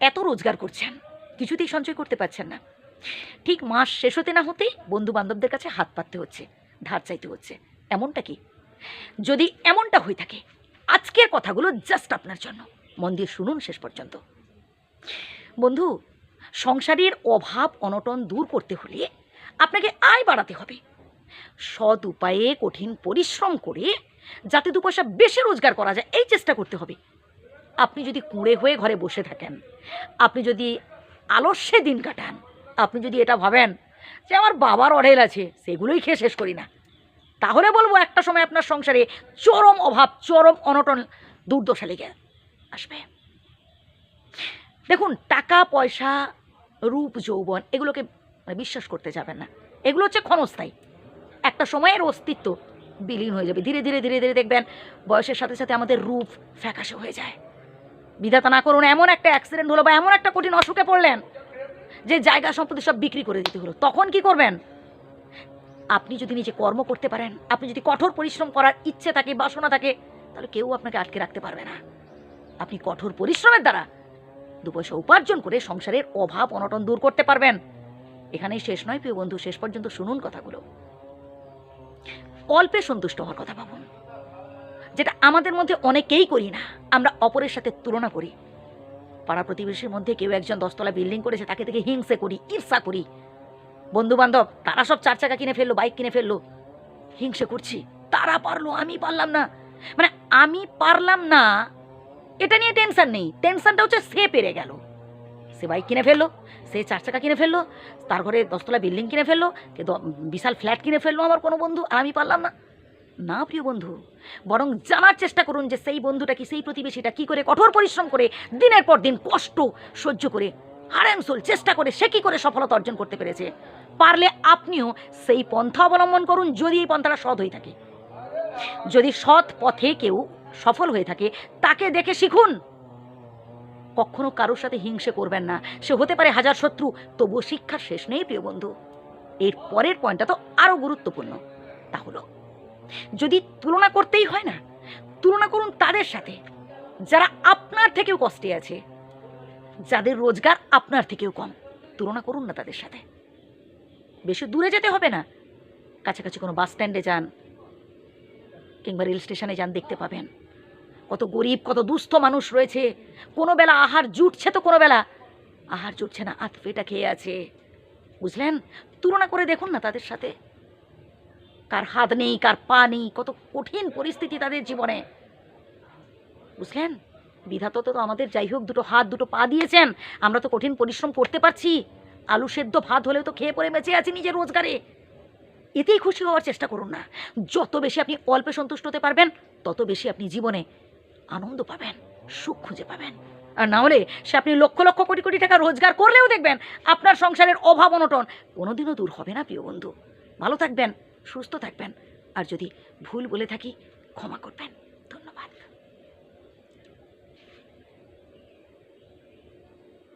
এত রোজগার করছেন, কিছুতেই সঞ্চয় করতে পারছেন না। ঠিক মাস শেষ হতে না হতেই বন্ধু বান্ধবদের কাছে হাত পাততে হচ্ছে, ধার চাইতে হচ্ছে। এমনটা কি? যদি এমনটা হয়ে থাকে, আজকের কথাগুলো জাস্ট আপনার জন্য। মন দিয়ে শুনুন শেষ পর্যন্ত। বন্ধু, সংসারের অভাব, অনটন দূর করতে হলে আপনাকে আয় বাড়াতে হবে। সৎ উপায়ে কঠিন পরিশ্রম করে যাতে দু পয়সা বেশি রোজগার করা যায়, এই চেষ্টা করতে হবে। আপনি যদি কুঁড়ে হয়ে ঘরে বসে থাকেন, আপনি যদি আলস্যে দিন কাটান, আপনি যদি এটা ভাবেন যে আমার বাবার অঢেল আছে, সেগুলোই খেয়ে শেষ করি না। তাহলে বলব একটা সময় আপনার সংসারে চরম অভাব, চরম অনটন দুর্দশা লেগে আসবে। দেখুন, টাকা, পয়সা, রূপ, যৌবন, এগুলোকে মানে বিশ্বাস করতে যাবেন না। এগুলো হচ্ছে ক্ষণস্থায়ী। একটা সময়ের অস্তিত্ব বিলীন হয়ে যাবে। ধীরে ধীরে ধীরে ধীরে দেখবেন বয়সের সাথে সাথে আমাদের রূপ ফ্যাকাশে হয়ে যায়। বিধাতা না করুন, এমন একটা অ্যাক্সিডেন্ট হলো বা এমন একটা কঠিন অসুখে পড়লেন যে জায়গা সম্পত্তি সব বিক্রি করে দিতে হলো। তখন কি করবেন? আপনি যদি নিজে কর্ম করতে পারেন, আপনি যদি কঠোর পরিশ্রম করার ইচ্ছে থাকে, বাসনা থাকে, তাহলে কেউ আপনাকে আটকে রাখতে পারবে না। আপনি কঠোর পরিশ্রমের দ্বারা দু পয়সা উপার্জন করে সংসারের অভাব, অনটন দূর করতে পারবেন। এখানেই শেষ নয়, প্রিয় বন্ধু, শেষ পর্যন্ত শুনুন কথাগুলো। অল্পে সন্তুষ্ট হওয়ার কথা ভাবুন। যেটা আমাদের মধ্যে অনেকেই করি না। আমরা অপরের সাথে তুলনা করি। পাড়া প্রতিবেশীর মধ্যে কেউ একজন দশতলা বিল্ডিং করেছে, তাকে থেকে হিংসে করি, ঈর্ষা করি। বন্ধু বান্ধব তারা সব চার চাকা কিনে ফেলল, বাইক কিনে ফেলল। হিংসে করছি, তারা পারল, আমি পারলাম না। মানে আমি পারলাম না, এটা নিয়ে টেনশন নেই। টেনশনটা হচ্ছে সে পেরে গেল। সে বাইক কিনে ফেলল, সে চার চাকা কিনে ফেলল, তার ঘরে দশতলা বিল্ডিং কিনে ফেলল বিশাল ফ্ল্যাট কিনে ফেলল আমার কোনো বন্ধু, আর আমি পারলাম না। না, প্রিয় বন্ধু, বরং জানার চেষ্টা করুন যে সেই বন্ধুটা কি, সেই প্রতিবেশীটা কি করে কঠোর পরিশ্রম করে দিনের পর দিন কষ্ট সহ্য করে হারেনসোল চেষ্টা করে সে কি করে সফলতা অর্জন করতে পেরেছে? পারলে আপনিও সেই পন্থা অবলম্বন করুন যদি এই পন্থাটা সৎ হয়ে থাকে। যদি সৎ পথে কেউ সফল হয়ে থাকে, তাকে দেখে শিখুন। কখনো কারোর সাথে হিংসে করবেন না, সে হতে পারে হাজার শত্রু, তবুও শিক্ষার শেষ নেই, প্রিয় বন্ধু। এর পরের পয়েন্টটা তো আরও গুরুত্বপূর্ণ। তা হলো যদি তুলনা করতেই হয় না, তুলনা করুন তাদের সাথে, যারা আপনার থেকেও কষ্টে আছে, যাদের রোজগার আপনার থেকেও কম, তুলনা করুন না তাদের সাথে। বেশি দূরে যেতে হবে না, কাছাকাছি কোনো বাস স্ট্যান্ডে যান, কিংবা রেল স্টেশনে যান, দেখতে পাবেন। কত গরিব, কত দুস্থ মানুষ রয়েছে, কোনো বেলা আহার জুটছে তো কোনো বেলা, আহার জুটছে না আত পেটা খেয়ে আছে। বুঝলেন? তুলনা করে দেখুন না তাদের সাথে। কার হাত নেই, কার পা নেই, কত কঠিন পরিস্থিতি তাদের জীবনে। বুঝলেন? বিধাতা তো আমাদের যাই হোক, দুটো হাত, দুটো পা দিয়েছেন। আমরা তো কঠিন পরিশ্রম করতে পারছি। আলু সেদ্ধ ভাত হলেও তো খেয়ে পরে বেঁচে আছি নিজের রোজগারে। এতেই খুশি হওয়ার চেষ্টা করুন না। যত বেশি আপনি অল্পে সন্তুষ্ট হতে পারবেন, তত বেশি আপনি জীবনে আনন্দ পাবেন, সুখ খুঁজে পাবেন। আর না হলে সে আপনি লক্ষ লক্ষ কোটি কোটি টাকা রোজগার করলেও দেখবেন, আপনার সংসারের অভাব অনটন কোনোদিনও দূর হবে না, প্রিয় বন্ধু। ভালো থাকবেন। সুস্থ থাকবেন। আর যদি ভুল বলে থাকি ক্ষমা করবেন।